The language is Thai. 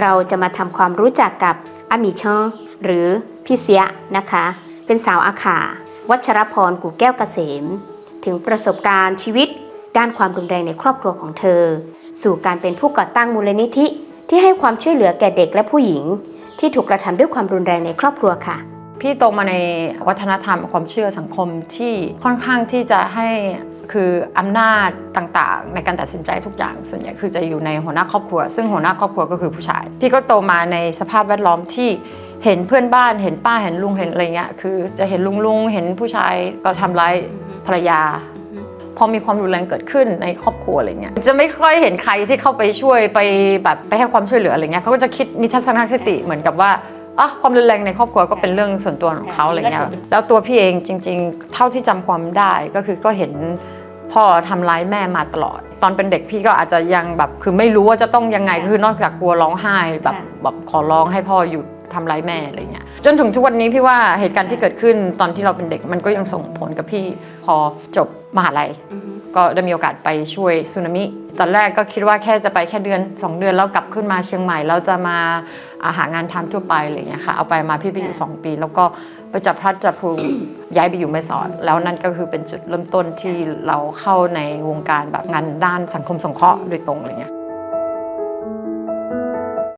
เราจะมาทำความรู้จักกับอามิชองหรือพี่เสียนะคะ เป็นสาวอาขาวัชรพรกู่แก้วเกษม ถึงประสบการณ์ชีวิตด้านความรุนแรงในครอบครัวของเธอ สู่การเป็นผู้ก่อตั้งมูลนิธิ ที่ให้ความช่วยเหลือแก่เด็กและผู้หญิง ที่ถูกกระทำด้วยความรุนแรงในครอบครัวค่ะ พี่โตมาในวัฒนธรรมความเชื่อสังคมที่ค่อนข้างที่จะให้ คืออำนาจต่างๆ ในการตัดสินใจทุกอย่าง ส่วนใหญ่คือจะอยู่ในหัวหน้าครอบครัว ซึ่งหัวหน้าครอบครัวก็คือผู้ชาย พี่ก็โตมาในสภาพแวดล้อมที่เห็นเพื่อนบ้านเห็นป้าเห็นลุงเห็นอะไรเงี้ยคือจะเห็นลุงลุงเห็นผู้ชายก็ทำร้ายภรรยา พอมีความรุนแรงเกิดขึ้นในครอบครัวอะไรเงี้ยจะไม่ค่อยเห็นใครที่เข้าไปช่วยไปแบบไปให้ความช่วยเหลืออะไรเงี้ยเขาก็จะคิดมีทัศนคติเหมือนกับว่าอะความรุนแรงในครอบครัวก็เป็นเรื่องส่วนตัวของเขาอะไรเงี้ยแล้วตัวพี่เองจริง ๆ เท่าที่จำความได้ก็คือก็เห็น พ่อทำร้ายแม่มาตลอด ตอนเป็นเด็กพี่ก็อาจจะยังแบบคือไม่รู้ว่าจะต้องยังไงคือนอกจากกลัวร้องไห้แบบค่ะแบบขอร้องให้พ่อหยุดทำร้ายแม่อะไรเงี้ยจนถึงทุกวันนี้พี่ว่าเหตุการณ์ที่เกิดขึ้นตอนที่เราเป็นเด็กมันก็ยังส่งผลกับพี่พอจบมหาลัย ก็ได้มีโอกาสไปช่วยสึนามิ ตอนแรกก็คิดว่าแค่จะไปแค่เดือน 2 เดือนแล้วกลับขึ้นมาเชียงใหม่แล้วจะมาอาหางานทำทั่วไปอะไรอย่างเงี้ยค่ะ เอาไปมาพี่ไปอยู่ 2 ปี แล้วก็ไปจับพลัดจับพลูย้ายไปอยู่แม่สอดแล้วนั่นก็คือเป็นจุดเริ่มต้นที่เราเข้าในวงการแบบงานด้านสังคมสงเคราะห์โดยตรงอะไรเงี้ย